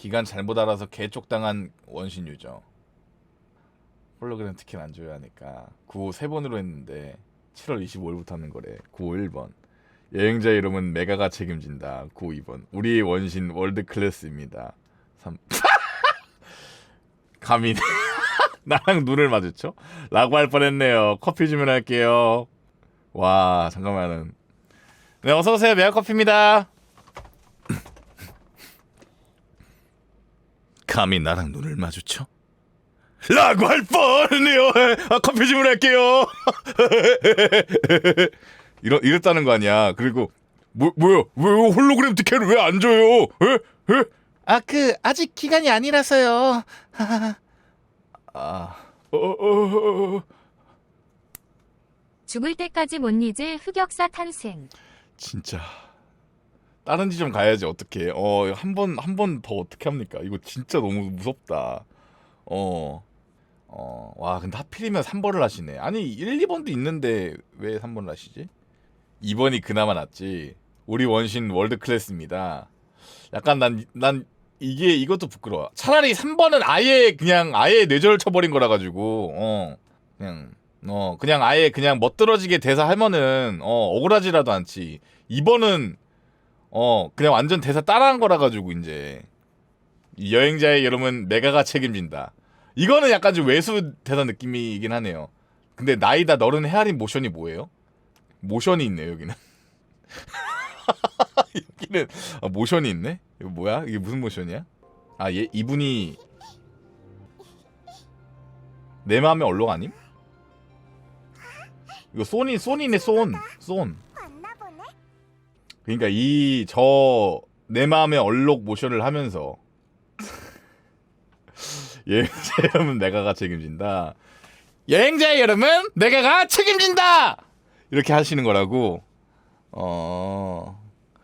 기간 잘못 알아서 개쪽당한 원신 유저. 홀로그램 티켓 안 줘야 하니까 9호 세 번으로 했는데 7월 25일부터 하는 거래. 9호 1번. 여행자 이름은 메가가 책임진다. 9호 2번. 우리 원신 월드 클래스입니다. 3. 감히 나랑 눈을 마주쳐? 라고 할 뻔했네요. 커피 주문할게요. 와 잠깐만은. 네 어서 오세요. 메가 커피입니다. 감히 나랑 눈을 마주쳐? 라고 할 뻔했네요. 아, 커피 주문할게요. 이러 이랬다는 거 아니야. 그리고 뭐 뭐야? 왜 홀로그램 티켓을 왜 안 줘요? 에? 에? 아 그 아직 기간이 아니라서요. 아. 어, 어, 어, 어. 죽을 때까지 못 잊을 흑역사 탄생. 진짜 다른 지점 가야지 어떻게. 어 한 번 한 번 더 어떻게 합니까? 이거 진짜 너무 무섭다. 어 어 와 근데 하필이면 3번을 하시네. 아니 1, 2번도 있는데 왜 3번을 하시지? 2번이 그나마 낫지. 우리 원신 월드 클래스입니다. 약간 난 난 이게 이것도 부끄러워. 차라리 3번은 아예 그냥 아예 뇌절을 쳐버린 거라 가지고 어. 그냥 어 그냥 아예 그냥 멋들어지게 대사 하면은 어 억울하지라도 않지. 2번은 어 그냥 완전 대사 따라한 거라 가지고 이제 이 여행자의 여름은 메가가 책임진다. 이거는 약간 좀 외수 대사 느낌이긴 하네요. 근데 나이다 너른 헤아린 모션이 뭐예요? 모션이 있네 여기는. 여기는 아, 모션이 있네? 이거 뭐야? 이게 무슨 모션이야? 아 얘 이분이 내 마음의 얼룩 아님? 이거 소니 소니네 봤나 보네. 그러니까 이 저 내 마음의 얼룩 모션을 하면서. 여행자 여름은 내가가 책임진다. 여행자 여름은 내가가 책임진다! 이렇게 하시는 거라고. 어